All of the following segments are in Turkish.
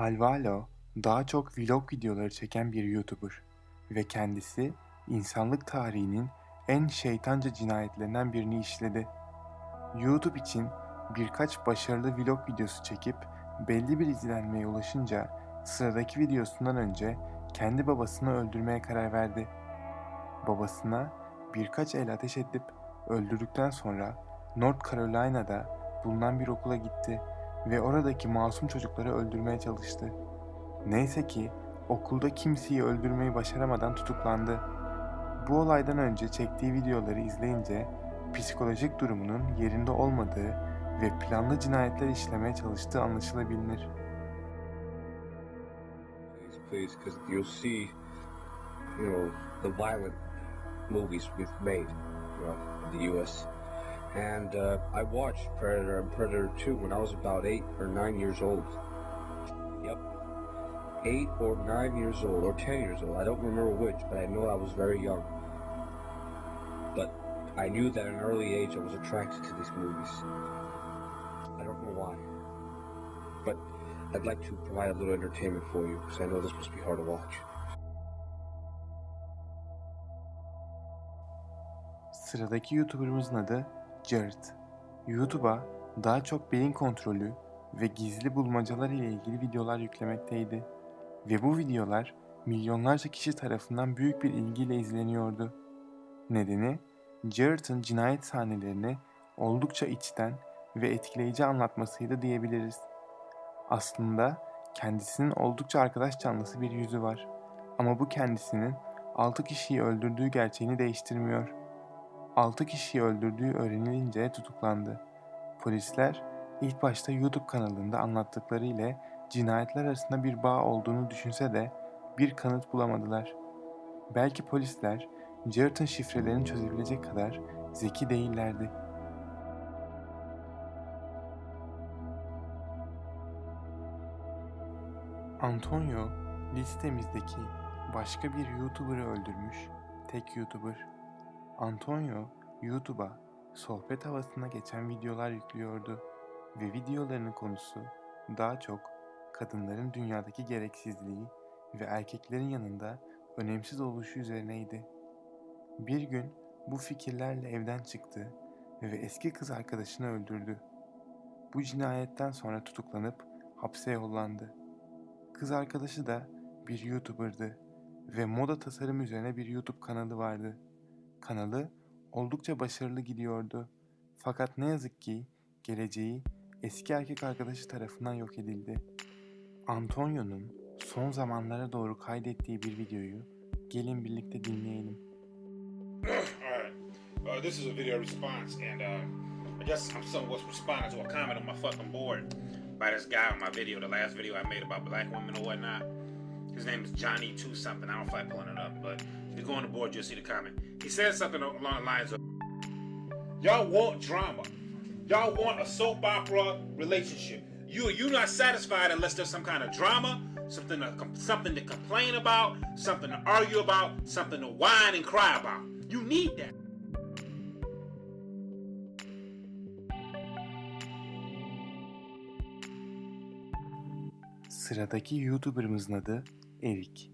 Alvaro daha çok vlog videoları çeken bir YouTuber ve kendisi insanlık tarihinin en şeytanca cinayetlerinden birini işledi. YouTube için birkaç başarılı vlog videosu çekip belli bir izlenmeye ulaşınca sıradaki videosundan önce kendi babasını öldürmeye karar verdi. Babasına birkaç el ateş edip öldürdükten sonra North Carolina'da bulunan bir okula gitti ve oradaki masum çocukları öldürmeye çalıştı. Neyse ki okulda kimseyi öldürmeyi başaramadan tutuklandı. Bu olaydan önce çektiği videoları izleyince psikolojik durumunun yerinde olmadığı ve planlı cinayetler işlemeye çalıştığı anlaşılabilir. please, you'll see, you know, the violent movies we've made, you know, in the U.S. And uh, I watched Predator and Predator 2 when I was about eight or nine years old. Yep, eight or nine years old, or ten years old. I don't remember which, but I know I was very young. But I knew that at an early age I was attracted to these movies. I don't know why. But I'd like to provide a little entertainment for you because I know this must be hard to watch. Sıradaki YouTuber'ımızın adı Jared. YouTube'a daha çok beyin kontrolü ve gizli bulmacalar ile ilgili videolar yüklemekteydi. Ve bu videolar milyonlarca kişi tarafından büyük bir ilgiyle izleniyordu. Nedeni Jared'ın cinayet sahnelerini oldukça içten ve etkileyici anlatmasıydı diyebiliriz. Aslında kendisinin oldukça arkadaş canlısı bir yüzü var. Ama bu kendisinin 6 kişiyi öldürdüğü gerçeğini değiştirmiyor. 6 kişiyi öldürdüğü öğrenilince tutuklandı. Polisler ilk başta YouTube kanalında anlattıkları ile cinayetler arasında bir bağ olduğunu düşünse de bir kanıt bulamadılar. Belki polisler Jared'ın şifrelerini çözebilecek kadar zeki değillerdi. Antonio listemizdeki başka bir YouTuber'ı öldürmüş tek YouTuber. Antonio YouTube'a sohbet havasına geçen videolar yüklüyordu ve videolarının konusu daha çok kadınların dünyadaki gereksizliği ve erkeklerin yanında önemsiz oluşu üzerineydi. Bir gün bu fikirlerle evden çıktı ve eski kız arkadaşını öldürdü. Bu cinayetten sonra tutuklanıp hapse yollandı. Kız arkadaşı da bir YouTuber'dı ve moda tasarım üzerine bir YouTube kanalı vardı. Kanalı oldukça başarılı gidiyordu. Fakat ne yazık ki geleceği eski erkek arkadaşı tarafından yok edildi. Antonio'nun son zamanlara doğru kaydettiği bir videoyu gelin birlikte dinleyelim. Uh, this is a video response, and uh, I guess I'm somewhat responding to a comment on my fucking board by this guy on my video, the last video I made about black women or whatnot. His name is Johnny Two something. I don't feel like pulling it up, but you go on the board, you'll see the comment. He said something along the lines of, "Y'all want drama. Y'all want a soap opera relationship. You you're not satisfied unless there's some kind of drama, something to something to complain about, something to argue about, something to whine and cry about. You need that." Sıradaki YouTuber'ımızın adı Erik.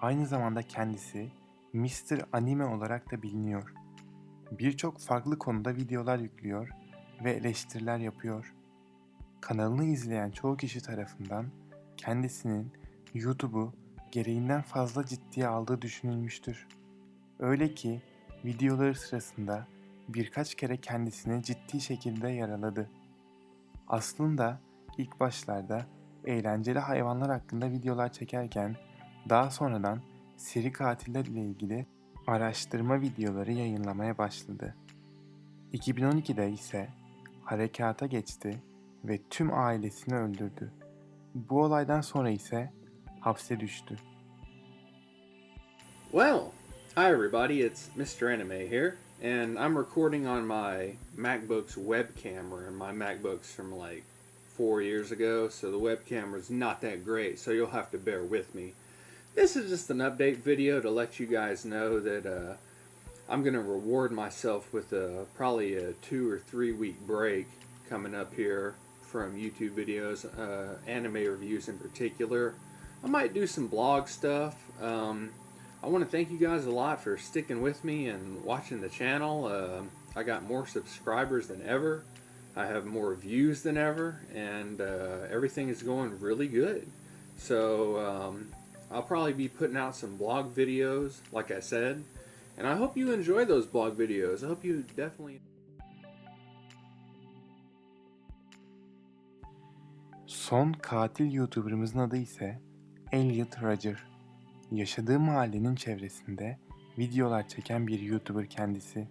Aynı zamanda kendisi Mr. Anime olarak da biliniyor. Birçok farklı konuda videolar yüklüyor ve eleştiriler yapıyor. Kanalını izleyen çoğu kişi tarafından kendisinin YouTube'u gereğinden fazla ciddiye aldığı düşünülmüştür. Öyle ki videoları sırasında birkaç kere kendisini ciddi şekilde yaraladı. Aslında ilk başlarda eğlenceli hayvanlar hakkında videolar çekerken daha sonradan seri katiller ile ilgili araştırma videoları yayınlamaya başladı. 2012'de ise harekata geçti ve tüm ailesini öldürdü. Bu olaydan sonra ise hapse düştü. Well, hi everybody, it's Mr. Anime here, and I'm recording on my MacBook's web camera, and my MacBook's from like four years ago, so the web camera's not that great, so you'll have to bear with me. This is just an update video to let you guys know that uh, I'm going to reward myself with a, probably a two or three week break coming up here from YouTube videos, uh, anime reviews in particular. I might do some blog stuff. Um, I want to thank you guys a lot for sticking with me and watching the channel. Um I got more subscribers than ever. I have more views than ever, and uh, everything is going really good. So um, I'll probably be putting out some blog videos, like I said, and I hope you enjoy those blog videos. I hope you definitely. Son katil YouTuber'ımızın adı ise Elliot Roger. Yaşadığı mahallenin çevresinde videolar çeken bir YouTuber kendisi.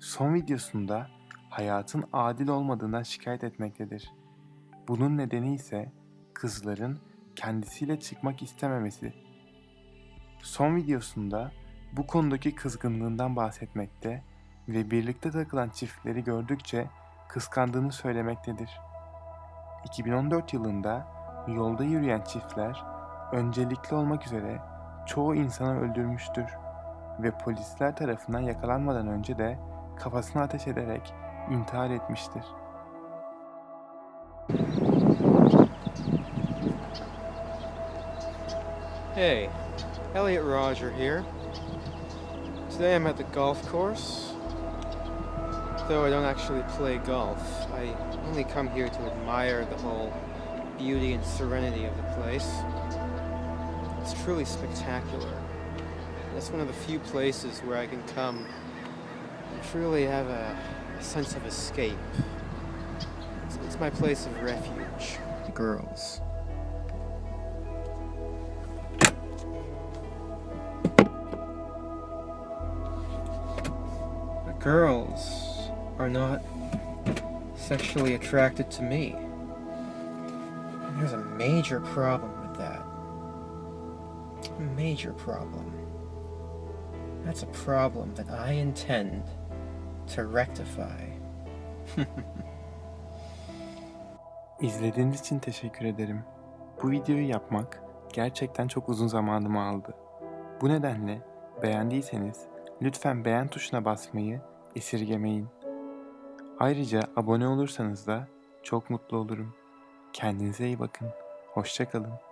Son videosunda hayatın adil olmadığından şikayet etmektedir. Bunun nedeni ise kızların kendisiyle çıkmak istememesi. Son videosunda bu konudaki kızgınlığından bahsetmekte ve birlikte takılan çiftleri gördükçe kıskandığını söylemektedir. 2014 yılında yolda yürüyen çiftler öncelikli olmak üzere çoğu insanı öldürmüştür ve polisler tarafından yakalanmadan önce de kafasına ateş ederek intihar etmiştir. Hey, Elliot Roger here. Today I'm at the golf course. Though I don't actually play golf, I only come here to admire the whole beauty and serenity of the place. It's truly spectacular. That's one of the few places where I can come and truly have a, a sense of escape. It's, it's my place of refuge. Girls. Girls are not sexually attracted to me. There's a major problem with that. A major problem. That's a problem that I intend to rectify. İzlediğiniz için teşekkür ederim. Bu videoyu yapmak gerçekten çok uzun zamanımı aldı. Bu nedenle beğendiyseniz lütfen beğen tuşuna basmayı esirgemeyin. Ayrıca abone olursanız da çok mutlu olurum. Kendinize iyi bakın. Hoşçakalın.